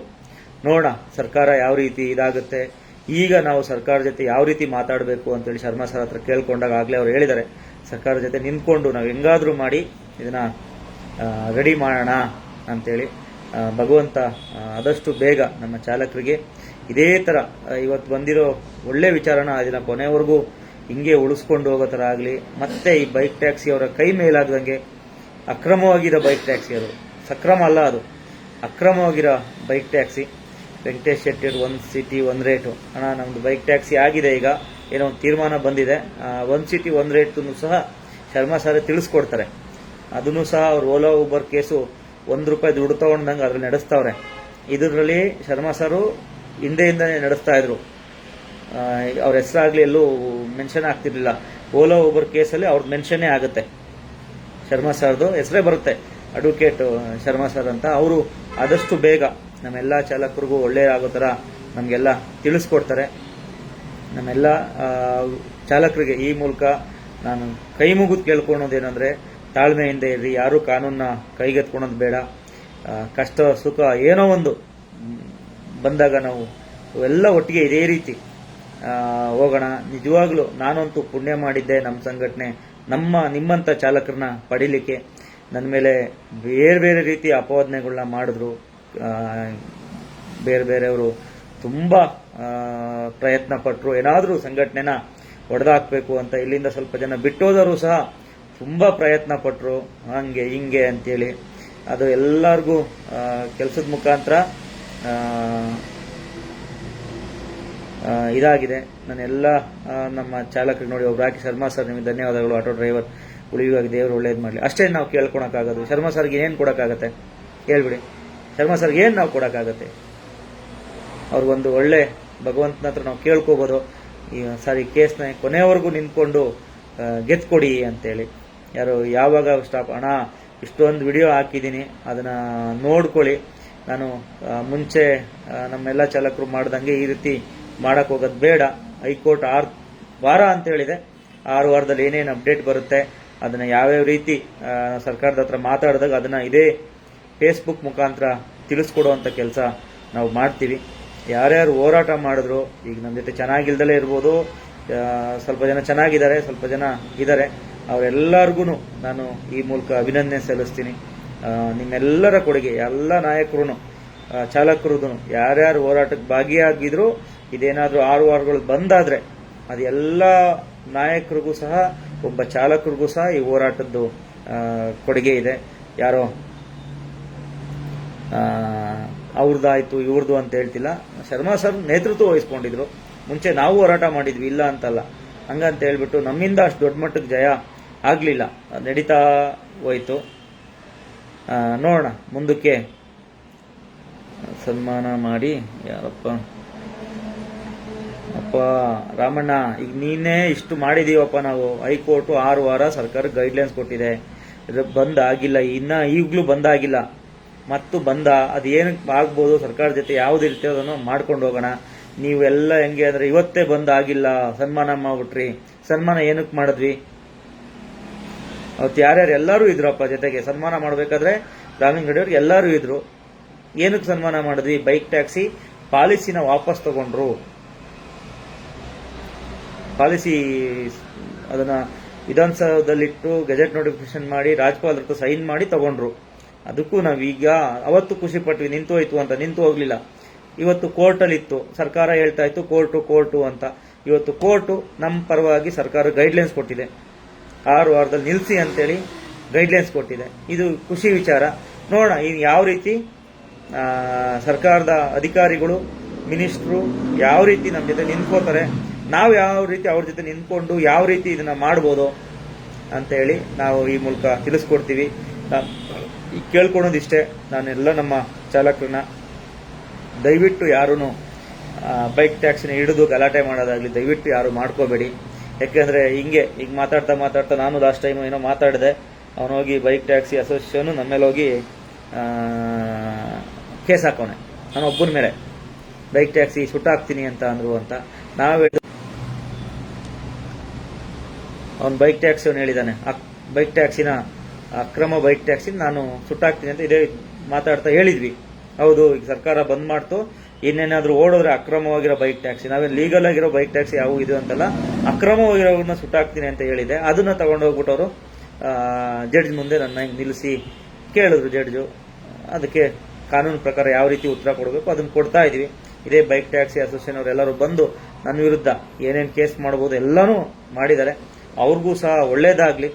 ನೋಡೋಣ ಸರ್ಕಾರ ಯಾವ ರೀತಿ ಇದಾಗುತ್ತೆ. ಈಗ ನಾವು ಸರ್ಕಾರ ಜೊತೆ ಯಾವ ರೀತಿ ಮಾತಾಡಬೇಕು ಅಂತೇಳಿ ಶರ್ಮಾ ಸರ್ ಹತ್ರ ಕೇಳ್ಕೊಂಡಾಗ ಆಗಲೇ ಅವ್ರು ಹೇಳಿದ್ದಾರೆ. ಸರ್ಕಾರ ಜೊತೆ ನಿಂತ್ಕೊಂಡು ನಾವು ಹೆಂಗಾದರೂ ಮಾಡಿ ಇದನ್ನ ರೆಡಿ ಮಾಡೋಣ ಅಂತೇಳಿ. ಆ, ಭಗವಂತ ಆದಷ್ಟು ಬೇಗ ನಮ್ಮ ಚಾಲಕರಿಗೆ ಇದೇ ಥರ ಇವತ್ತು ಬಂದಿರೋ ಒಳ್ಳೆ ವಿಚಾರನ ಅದನ್ನು ಕೊನೆವರೆಗೂ ಹಿಂಗೆ ಉಳಿಸ್ಕೊಂಡು ಹೋಗೋ ಥರ ಆಗಲಿ. ಮತ್ತೆ ಈ ಬೈಕ್ ಟ್ಯಾಕ್ಸಿ ಅವರ ಕೈ ಮೇಲಾಗದಂಗೆ ಅಕ್ರಮವಾಗಿರೋ ಬೈಕ್ ಟ್ಯಾಕ್ಸಿ ಅದು ಸಕ್ರಮ ಅಲ್ಲ ಅದು. ಅಕ್ರಮವಾಗಿರೋ ಬೈಕ್ ಟ್ಯಾಕ್ಸಿ ವೆಂಕಟೇಶ್ ಶೆಟ್ಟಿ ಒಂದು ಸಿಟಿ ಒಂದು ರೇಟು ಅಣ್ಣ, ನಮ್ದು ಬೈಕ್ ಟ್ಯಾಕ್ಸಿ ಆಗಿದೆ ಈಗ. ಏನೋ ಒಂದು ತೀರ್ಮಾನ ಬಂದಿದೆ. ಒಂದು ಸಿಟಿ ಒಂದು ರೇಟನ್ನು ಸಹ ಶರ್ಮಾ ಸರ್ ತಿಳಿಸ್ಕೊಡ್ತಾರೆ. ಅದನ್ನು ಸಹ ಅವ್ರು ಓಲಾ ಊಬರ್ ಕೇಸು ಒಂದು ರೂಪಾಯಿ ದುಡ್ಡು ತಗೊಂಡಂಗೆ ಅದ್ರಲ್ಲಿ ನಡೆಸ್ತಾವ್ರೆ. ಇದರಲ್ಲಿ ಶರ್ಮಾ ಸರು ಹಿಂದೆಯಿಂದನೇ ನಡೆಸ್ತಾ ಇದ್ರು. ಅವ್ರ ಹೆಸರಾಗ್ಲಿ ಎಲ್ಲೂ ಮೆನ್ಷನ್ ಆಗ್ತಿರ್ಲಿಲ್ಲ. ಓಲಾ ಊಬರ್ ಕೇಸಲ್ಲಿ ಅವ್ರದ್ದು ಮೆನ್ಷನ್ನೇ ಆಗುತ್ತೆ. ಶರ್ಮಾ ಸರ್ದು ಹೆಸರೇ ಬರುತ್ತೆ. ಅಡ್ವೊಕೇಟ್ ಶರ್ಮಾ ಸರ್ ಅಂತ ಅವರು ಆದಷ್ಟು ಬೇಗ ನಮ್ಮೆಲ್ಲ ಚಾಲಕರಿಗೂ ಒಳ್ಳೆಯದಾಗೋ ಥರ ನಮಗೆಲ್ಲ ತಿಳಿಸ್ಕೊಡ್ತಾರೆ. ನಮ್ಮೆಲ್ಲ ಚಾಲಕರಿಗೆ ಈ ಮೂಲಕ ನಾನು ಕೈ ಮುಗಿದು ಕೇಳ್ಕೊಳೋದೇನೆಂದರೆ ತಾಳ್ಮೆಯಿಂದ ಇರ್ರಿ, ಯಾರೂ ಕಾನೂನನ್ನ ಕೈಗೆತ್ಕೊಳೋದು ಬೇಡ. ಕಷ್ಟ, ಸುಖ ಏನೋ ಒಂದು ಬಂದಾಗ ನಾವು ಎಲ್ಲ ಒಟ್ಟಿಗೆ ಇದೇ ರೀತಿ ಹೋಗೋಣ. ನಿಜವಾಗ್ಲೂ ನಾನಂತೂ ಪುಣ್ಯ ಮಾಡಿದ್ದೆ ನಮ್ಮ ಸಂಘಟನೆ, ನಮ್ಮ ನಿಮ್ಮಂಥ ಚಾಲಕರನ್ನ ಪಡಿಲಿಕ್ಕೆ. ನನ್ನ ಮೇಲೆ ಬೇರೆ ಬೇರೆ ರೀತಿ ಅಪವಾದನೆಗಳನ್ನ ಮಾಡಿದ್ರು. ಬೇರೆ ಬೇರೆಯವರು ತುಂಬ ಪ್ರಯತ್ನ ಪಟ್ಟರು ಏನಾದರೂ ಸಂಘಟನೆನ ಹೊಡೆದಾಕ್ಬೇಕು ಅಂತ ಇಲ್ಲಿಂದ ಸ್ವಲ್ಪ ಜನ ಬಿಟ್ಟೋದವರು ಸಹ ತುಂಬ ಪ್ರಯತ್ನ ಪಟ್ಟರು ಹಂಗೆ, ಹಿಂಗೆ ಅಂತೇಳಿ. ಅದು ಎಲ್ಲರಿಗೂ ಕೆಲಸದ ಮುಖಾಂತರ ಇದಾಗಿದೆ. ನಾನೆಲ್ಲ ನಮ್ಮ ಚಾಲಕರಿಗೆ ನೋಡಿ, ಒಬ್ರು ಹಾಕಿ ಶರ್ಮಾ ಸರ್, ನಿಮಗೆ ಧನ್ಯವಾದಗಳು, ಆಟೋ ಡ್ರೈವರ್. ಉಳಿಯುವಾಗ ದೇವರು ಒಳ್ಳೇದು ಮಾಡಲಿ. ಅಷ್ಟೇ ನಾವು ಕೇಳ್ಕೊಳಕ್ಕಾಗೋದು ಶರ್ಮ ಸರ್ಗೆ ಏನು ಕೊಡೋಕ್ಕಾಗತ್ತೆ? ಹೇಳ್ಬಿಡಿ. ಶರ್ಮ ಸರ್ಗೆ ಏನು ನಾವು ಕೊಡೋಕ್ಕಾಗತ್ತೆ? ಅವ್ರಿಗೊಂದು ಒಳ್ಳೆ ಭಗವಂತನ ಹತ್ರ ನಾವು ಕೇಳ್ಕೋಬೋದು. ಈ ಸಾರಿ ಕೇಸ್ನ ಕೊನೆಯವರೆಗೂ ನಿಂತ್ಕೊಂಡು ಗೆದ್ಕೊಡಿ ಅಂತೇಳಿ. ಯಾರು ಯಾವಾಗ ಸ್ಟಾಪ್ ಅಣ್ಣ, ಇಷ್ಟೊಂದು ವಿಡಿಯೋ ಹಾಕಿದ್ದೀನಿ. ಅದನ್ನ ನೋಡ್ಕೊಳ್ಳಿ. ನಾನು ಮುಂಚೆ ನಮ್ಮೆಲ್ಲ ಚಾಲಕರು ಮಾಡ್ದಂಗೆ ಈ ರೀತಿ ಮಾಡಕ್ ಹೋಗೋದು ಬೇಡ. ಹೈಕೋರ್ಟ್ ಆರು ವಾರ ಅಂತ ಹೇಳಿದೆ ಆರು ವಾರದಲ್ಲಿ ಏನೇನು ಅಪ್ಡೇಟ್ ಬರುತ್ತೆ? ಅದನ್ನ ಯಾವ್ಯಾವ ರೀತಿ ಸರ್ಕಾರದ ಹತ್ರ ಮಾತಾಡಿದಾಗ ಅದನ್ನ ಇದೇ ಫೇಸ್ಬುಕ್ ಮುಖಾಂತರ ತಿಳಿಸ್ಕೊಡುವಂಥ ಕೆಲಸ ನಾವು ಮಾಡ್ತೀವಿ. ಯಾರ್ಯಾರು ಹೋರಾಟ ಮಾಡಿದ್ರು, ಈಗ ನಮ್ಮ ಜೊತೆ ಚೆನ್ನಾಗಿಲ್ದಲೇ ಇರ್ಬೋದು ಸ್ವಲ್ಪ ಜನ ಚೆನ್ನಾಗಿದ್ದಾರೆ, ಸ್ವಲ್ಪ ಜನ ಇದ್ದಾರೆ. ಅವರೆಲ್ಲರಿಗೂ ನಾನು ಈ ಮೂಲಕ ಅಭಿನಂದನೆ ಸಲ್ಲಿಸ್ತೀನಿ. ನಿಮ್ಮೆಲ್ಲರ ಕೊಡುಗೆ, ಎಲ್ಲ ನಾಯಕರು ಚಾಲಕರದು ಯಾರ್ಯಾರು ಹೋರಾಟಕ್ಕೆ ಭಾಗಿಯಾಗಿದ್ರು, ಇದೇನಾದರೂ ಆರು ವಾರಗಳು ಬಂದಾದ್ರೆ ಅದೆಲ್ಲ ನಾಯಕರಿಗೂ ಸಹ ಒಬ್ಬ ಚಾಲಕರಿಗೂ ಸಹ ಈ ಹೋರಾಟದ್ದು ಕೊಡುಗೆ ಇದೆ. ಯಾರೋ ಅವ್ರದ್ದಾಯ್ತು ಇವ್ರದ್ದು ಅಂತ ಹೇಳ್ತಿಲ್ಲ. ಶರ್ಮಾ ಸರ್ ನೇತೃತ್ವ ವಹಿಸ್ಕೊಂಡಿದ್ರು. ಮುಂಚೆ ನಾವು ಹೋರಾಟ ಮಾಡಿದ್ವಿ, ಇಲ್ಲ ಅಂತಲ್ಲ. ಹಂಗಂತ ಹೇಳ್ಬಿಟ್ಟು ನಮ್ಮಿಂದ ಅಷ್ಟು ದೊಡ್ಡ ಮಟ್ಟಕ್ಕೆ ಜಯ ಆಗಲಿಲ್ಲ. ನಡೀತಾ ಹೋಯ್ತು. ನೋಡೋಣ. ಮುಂದಕ್ಕೆ ಸನ್ಮಾನ ಮಾಡಿ, ಯಾರಪ್ಪ. ಅಪ್ಪ ರಾಮಣ್ಣ, ಈಗ ನೀನೇ ಇಷ್ಟು ಮಾಡಿದೀವಪ್ಪ ನಾವು. ಹೈಕೋರ್ಟು ಆರು ವಾರ ಸರ್ಕಾರ ಗೈಡ್ಲೈನ್ಸ್ ಕೊಟ್ಟಿದೆ. ಬಂದ್ ಆಗಿಲ್ಲ. ಇನ್ನ ಈಗಲೂ ಬಂದಾಗಿಲ್ಲ ಮತ್ತು ಬಂದ, ಅದು ಏನಕ್ಕೆ ಆಗ್ಬೋದು, ಸರ್ಕಾರದ ಜೊತೆ ಯಾವ್ದು ಇರುತ್ತೆ ಅದನ್ನು ಮಾಡ್ಕೊಂಡು ಹೋಗೋಣ. ನೀವೆಲ್ಲ ಹೆಂಗೆ ಅಂದ್ರೆ ಇವತ್ತೇ ಬಂದ್ ಆಗಿಲ್ಲ. ಸನ್ಮಾನ ಮಾಡ್ಬಿಟ್ರಿ ಸನ್ಮಾನ ಏನಕ್ಕೆ ಮಾಡಿದ್ವಿ? ಅವತ್ತು ಯಾರ್ಯಾರು ಎಲ್ಲರೂ ಇದ್ರಪ್ಪ ಜೊತೆಗೆ ಸನ್ಮಾನ ಮಾಡಬೇಕಾದ್ರೆ ರಾಮಿನ್ ಗಡಿಯವ್ರು ಎಲ್ಲರೂ ಇದ್ರು. ಏನಕ್ಕೆ ಸನ್ಮಾನ ಮಾಡಿದ್ವಿ? ಬೈಕ್ ಟ್ಯಾಕ್ಸಿ ಪಾಲಿಸಿನ ವಾಪಸ್ ತಗೊಂಡ್ರು. ಪಾಲಿಸಿ ಅದನ್ನ ವಿಧಾನಸೌಧದಲ್ಲಿಟ್ಟು ಗೆಜೆಟ್ ನೋಟಿಫಿಕೇಶನ್ ಮಾಡಿ ರಾಜ್ಪಾಲ್ ಹತ್ರ ಸೈನ್ ಮಾಡಿ ತಗೊಂಡ್ರು. ಅದಕ್ಕೂ ನಾವೀಗ ಅವತ್ತು ಖುಷಿ ಪಟ್ವಿ, ನಿಂತು ಹೋಯ್ತು ಅಂತ, ನಿಂತು ಹೋಗ್ಲಿಲ್ಲ. ಇವತ್ತು ಕೋರ್ಟಲ್ಲಿ ಇತ್ತು ಸರ್ಕಾರ ಹೇಳ್ತಾ ಇತ್ತು, ಕೋರ್ಟು ಕೋರ್ಟು ಅಂತ. ಇವತ್ತು ಕೋರ್ಟು ನಮ್ಮ ಪರವಾಗಿ ಸರ್ಕಾರ ಗೈಡ್ಲೈನ್ಸ್ ಕೊಟ್ಟಿದೆ. ಆರು ವಾರದಲ್ಲಿ ನಿಲ್ಲಿಸಿ ಅಂತೇಳಿ ಗೈಡ್ಲೈನ್ಸ್ ಕೊಟ್ಟಿದೆ. ಇದು ಖುಷಿ ವಿಚಾರ. ನೋಡೋಣ ಈಗ ಯಾವ ರೀತಿ ಸರ್ಕಾರದ ಅಧಿಕಾರಿಗಳು, ಮಿನಿಸ್ಟ್ರು ಯಾವ ರೀತಿ ನಮ್ಮ ಜೊತೆ ನಿಂತ್ಕೋತಾರೆ ನಾವು ಯಾವ ರೀತಿ ಅವ್ರ ಜೊತೆ ನಿಂತ್ಕೊಂಡು ಯಾವ ರೀತಿ ಇದನ್ನ ಮಾಡ್ಬೋದು ಅಂತ ಹೇಳಿ ನಾವು ಈ ಮೂಲಕ ತಿಳಿಸ್ಕೊಡ್ತೀವಿ. ಕೇಳ್ಕೊಳೋದಿಷ್ಟೇ. ನಾನೆಲ್ಲ ನಮ್ಮ ಚಾಲಕರನ್ನ ದಯವಿಟ್ಟು ಯಾರೂ ಬೈಕ್ ಟ್ಯಾಕ್ಸಿನ ಹಿಡಿದು ಗಲಾಟೆ ಮಾಡೋದಾಗಲಿ ದಯವಿಟ್ಟು ಯಾರು ಮಾಡ್ಕೋಬೇಡಿ. ಯಾಕೆಂದ್ರೆ ಹಿಂಗೆ ಈಗ ಮಾತಾಡ್ತಾ ಮಾತಾಡ್ತಾ ನಾನು ಲಾಸ್ಟ್ ಟೈಮ್ ಏನೋ ಮಾತಾಡಿದೆ, ಅವನು ಹೋಗಿ ಬೈಕ್ ಟ್ಯಾಕ್ಸಿ ಅಸೋಸಿಯೇಷನ್ ನಮ್ಮ ಮೇಲೆ ಹೋಗಿ ಕೇಸ್ ಹಾಕೋಣೆ ನಾನು ಒಬ್ಬನ ಮೇಲೆ. ಬೈಕ್ ಟ್ಯಾಕ್ಸಿ ಸುಟ್ಟಾಕ್ತೀನಿ ಅಂತ ಅಂದ್ರು ಅಂತ. ನಾವು ಅವನು ಬೈಕ್ ಟ್ಯಾಕ್ಸಿ ಅವನು ಹೇಳಿದ್ದಾನೆ ಬೈಕ್ ಟ್ಯಾಕ್ಸಿನ ಅಕ್ರಮ ಬೈಕ್ ಟ್ಯಾಕ್ಸಿ ನಾನು ಸುಟ್ಟಾಕ್ತೀನಿ ಅಂತ ಇದೇ ಮಾತಾಡ್ತಾ ಹೇಳಿದ್ವಿ. ಹೌದು, ಈಗ ಸರ್ಕಾರ ಬಂದ್ ಮಾಡ್ತು. ಇನ್ನೇನಾದ್ರೂ ಓಡೋದ್ರೆ ಅಕ್ರಮವಾಗಿರೋ ಬೈಕ್ ಟ್ಯಾಕ್ಸಿ ನಾವೇನು ಲೀಗಲ್ ಆಗಿರೋ ಬೈಕ್ ಟ್ಯಾಕ್ಸಿ ಯಾವ ಇದು ಅಂತಲ್ಲ, ಅಕ್ರಮವಾಗಿರೋವನ್ನ ಸುಟ್ಟಾಕ್ತೀನಿ ಅಂತ ಹೇಳಿದೆ. ಅದನ್ನ ತಗೊಂಡು ಹೋಗ್ಬಿಟ್ಟು ಅವರು ಜಡ್ಜ್ ಮುಂದೆ ನನ್ನ ನಿಲ್ಲಿಸಿ ಕೇಳಿದ್ರು ಜಡ್ಜು ಅದಕ್ಕೆ ಕಾನೂನು ಪ್ರಕಾರ ಯಾವ ರೀತಿ ಉತ್ತರ ಕೊಡಬೇಕು ಅದನ್ನ ಕೊಡ್ತಾ ಇದೀವಿ. ಇದೇ ಬೈಕ್ ಟ್ಯಾಕ್ಸಿ ಅಸೋಸಿಯೇಷನ್ ಅವರೆಲ್ಲರೂ ಬಂದು ನನ್ನ ವಿರುದ್ಧ ಏನೇನು ಕೇಸ್ ಮಾಡ್ಬೋದು ಎಲ್ಲನೂ ಮಾಡಿದ್ದಾರೆ. ಅವ್ರಿಗೂ ಸಹ ಒಳ್ಳೇದಾಗ್ಲಿ.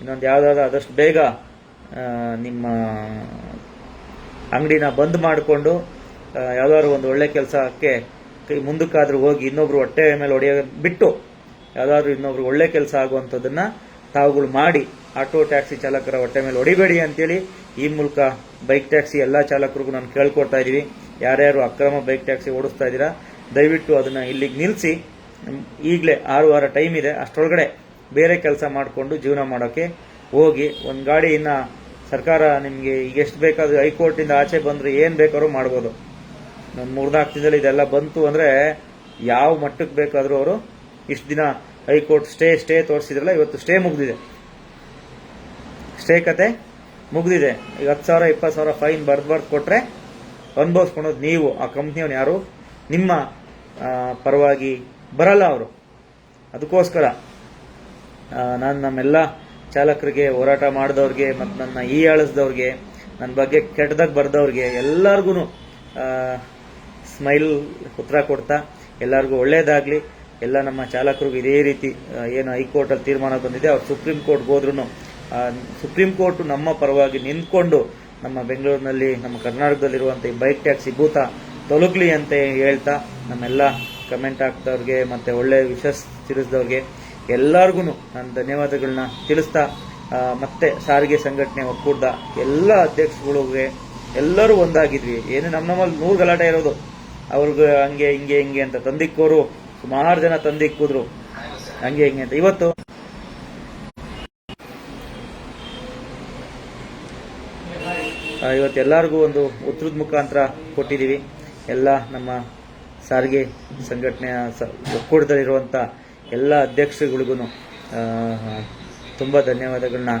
ಇನ್ನೊಂದು ಯಾವ್ದಾದ್ರು ಆದಷ್ಟು ಬೇಗ ನಿಮ್ಮ ಅಂಗಡಿನ ಬಂದ್ ಮಾಡಿಕೊಂಡು ಯಾವ್ದಾದ್ರು ಒಂದು ಒಳ್ಳೆ ಕೆಲಸಕ್ಕೆ ಕೈ ಮುಂದಕ್ಕಾದ್ರೂ ಹೋಗಿ ಇನ್ನೊಬ್ರು ಹೊಟ್ಟೆ ಮೇಲೆ ಹೊಡೆಯ ಬಿಟ್ಟು, ಯಾವ್ದಾದ್ರು ಇನ್ನೊಬ್ರು ಒಳ್ಳೆ ಕೆಲಸ ಆಗುವಂಥದ್ದನ್ನು ತಾವುಗಳು ಮಾಡಿ, ಆಟೋ ಟ್ಯಾಕ್ಸಿ ಚಾಲಕರ ಹೊಟ್ಟೆ ಮೇಲೆ ಹೊಡಿಬೇಡಿ ಅಂತೇಳಿ ಈ ಮೂಲಕ ಬೈಕ್ ಟ್ಯಾಕ್ಸಿ ಎಲ್ಲಾ ಚಾಲಕರಿಗೂ ನಾನು ಕೇಳ್ಕೊಡ್ತಾ ಇದೀವಿ. ಯಾರ್ಯಾರು ಅಕ್ರಮ ಬೈಕ್ ಟ್ಯಾಕ್ಸಿ ಓಡಿಸ್ತಾ ಇದ್ದೀರಾ, ದಯವಿಟ್ಟು ಅದನ್ನ ಇಲ್ಲಿಗೆ ನಿಲ್ಲಿಸಿ ಈಗಲೇ ಆರು ವಾರ ಟೈಮ್ ಇದೆ, ಅಷ್ಟರೊಳಗಡೆ ಬೇರೆ ಕೆಲಸ ಮಾಡಿಕೊಂಡು ಜೀವನ ಮಾಡೋಕ್ಕೆ ಹೋಗಿ, ಒಂದು ಗಾಡಿ ಇನ್ನು ಸರ್ಕಾರ ನಿಮಗೆ ಈಗ ಎಷ್ಟು ಬೇಕಾದ್ರೂ ಹೈಕೋರ್ಟಿಂದ ಆಚೆ ಬಂದರೆ ಏನು ಬೇಕಾದ್ರೂ ಮಾಡ್ಬೋದು. ನಮ್ಮ ಮೂರ್ನಾಲ್ಕು ದಿನದಲ್ಲಿ ಇದೆಲ್ಲ ಬಂತು ಅಂದರೆ ಯಾವ ಮಟ್ಟಕ್ಕೆ ಬೇಕಾದರೂ ಅವರು ಇಷ್ಟು ದಿನ ಹೈಕೋರ್ಟ್ ಸ್ಟೇ ಸ್ಟೇ ತೋರಿಸಿದ್ರಲ್ಲ, ಇವತ್ತು ಸ್ಟೇ ಮುಗಿದಿದೆ. ಸ್ಟೇ ಕತೆ ಮುಗಿದಿದೆ. ಈಗ ಹತ್ತು ಸಾವಿರ, ಇಪ್ಪತ್ತು ಸಾವಿರ ಫೈನ್ ಬರ್ದು ಬರ್ದು ಕೊಟ್ಟರೆ ಅನುಭವಿಸ್ಕೊಳೋದು ನೀವು, ಆ ಕಂಪ್ನಿಯವ್ನು ಯಾರು? ನಿಮ್ಮ ಪರವಾಗಿ ಬರಲ್ಲ ಅವರು. ಅದಕ್ಕೋಸ್ಕರ ನಾನು ನಮ್ಮೆಲ್ಲ ಚಾಲಕರಿಗೆ ಹೋರಾಟ ಮಾಡಿದವ್ರಿಗೆ ಮತ್ತು ನನ್ನ ಈ ಆಳಿಸ್ದವ್ರಿಗೆ ನನ್ನ ಬಗ್ಗೆ ಕೆಟ್ಟದಾಗ ಬರೆದವ್ರಿಗೆ ಎಲ್ಲರಿಗೂ ಸ್ಮೈಲ್ ಉತ್ತರ ಕೊಡ್ತಾ ಎಲ್ಲರಿಗೂ ಒಳ್ಳೆಯದಾಗಲಿ ಎಲ್ಲ ನಮ್ಮ ಚಾಲಕರಿಗೂ ಇದೇ ರೀತಿ ಏನು ಹೈಕೋರ್ಟಲ್ಲಿ ತೀರ್ಮಾನ ಬಂದಿದೆ, ಅವ್ರು ಸುಪ್ರೀಂ ಕೋರ್ಟ್ಗೆ ಹೋದ್ರೂ ಸುಪ್ರೀಂ ಕೋರ್ಟ್ ನಮ್ಮ ಪರವಾಗಿ ನಿಂತ್ಕೊಂಡು ನಮ್ಮ ಬೆಂಗಳೂರಿನಲ್ಲಿ, ನಮ್ಮ ಕರ್ನಾಟಕದಲ್ಲಿರುವಂಥ ಈ ಬೈಕ್ ಟ್ಯಾಕ್ಸಿ ಭೂತ ತೊಲಗ್ಲಿ ಅಂತ ಹೇಳ್ತಾ ನಮ್ಮೆಲ್ಲ ಕಮೆಂಟ್ ಹಾಕ್ದವ್ರಿಗೆ ಮತ್ತು ಒಳ್ಳೆಯ ವಿಶಸ್ ತಿಳಿಸಿದವ್ರಿಗೆ ಎಲ್ಲರಿಗೂ ನಾನು ಧನ್ಯವಾದಗಳನ್ನ ತಿಳಿಸ್ತಾ ಮತ್ತೆ ಸಾರಿಗೆ ಸಂಘಟನೆ ಒಕ್ಕೂಟದ ಎಲ್ಲ ಅಧ್ಯಕ್ಷಗಳಿಗೆ ಎಲ್ಲರೂ ಒಂದಾಗಿದ್ವಿ. ಏನು ನಮ್ಮ ನಮ್ಮಲ್ಲಿ ನೂರು ಗಲಾಟೆ ಇರೋದು. ಅವ್ರಿಗೆ ಹಂಗೆ, ಹಿಂಗೆ ಹಿಂಗೆ ಅಂತ ತಂದಿಕ್ಕೋರು. ಸುಮಾರು ಜನ ತಂದಿಕ್ಕಿದ್ರು. ಹಂಗೆ, ಹಿಂಗೆ ಅಂತ. ಇವತ್ತು ಇವತ್ತು ಎಲ್ಲರಿಗೂ ಒಂದು ಉತ್ತರದ ಮುಖಾಂತರ ಕೊಟ್ಟಿದ್ದೀವಿ ಎಲ್ಲ ನಮ್ಮ ಸಾರಿಗೆ ಸಂಘಟನೆಯ ಒಕ್ಕೂಟದಲ್ಲಿರುವಂಥ ಎಲ್ಲ ಅಧ್ಯಕ್ಷರುಗಳಿಗೂ ತುಂಬ ಧನ್ಯವಾದಗಳನ್ನ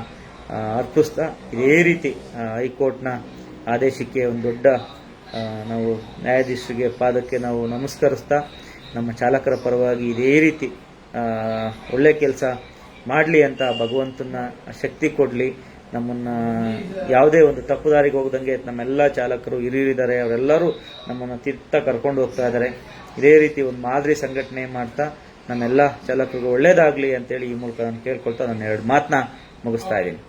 ಅರ್ಪಿಸ್ತಾ, ಇದೇ ರೀತಿ ಹೈಕೋರ್ಟ್ನ ಆದೇಶಕ್ಕೆ ಒಂದು ದೊಡ್ಡ ನಾವು ನ್ಯಾಯಾಧೀಶರಿಗೆ ಪಾದಕ್ಕೆ ನಾವು ನಮಸ್ಕರಿಸ್ತಾ, ನಮ್ಮ ಚಾಲಕರ ಪರವಾಗಿ ಇದೇ ರೀತಿ ಒಳ್ಳೆ ಕೆಲಸ ಮಾಡಲಿ ಅಂತ ಭಗವಂತನ ಶಕ್ತಿ ಕೊಡಲಿ. ನಮ್ಮನ್ನು ಯಾವುದೇ ಒಂದು ತಪ್ಪು ದಾರಿಗೆ ಹೋಗದಂಗೆ ನಮ್ಮೆಲ್ಲ ಚಾಲಕರು ಹಿರಿಯರಿದ್ದಾರೆ, ಅವರೆಲ್ಲರೂ ನಮ್ಮನ್ನು ತಿರ್ತಾ ಕರ್ಕೊಂಡು ಹೋಗ್ತಾ ಇದ್ದಾರೆ. ಇದೇ ರೀತಿ ಒಂದು ಮಾದರಿ ಸಂಘಟನೆ ಮಾಡ್ತಾ ನಮ್ಮೆಲ್ಲ ಚಾಲಕರಿಗೂ ಒಳ್ಳೇದಾಗಲಿ ಅಂತೇಳಿ ಈ ಮೂಲಕ ನಾನು ಕೇಳ್ಕೊಳ್ತಾ ನಾನು ಎರಡು ಮಾತನ್ನ ಮುಗಿಸ್ತಾ ಇದ್ದೀನಿ.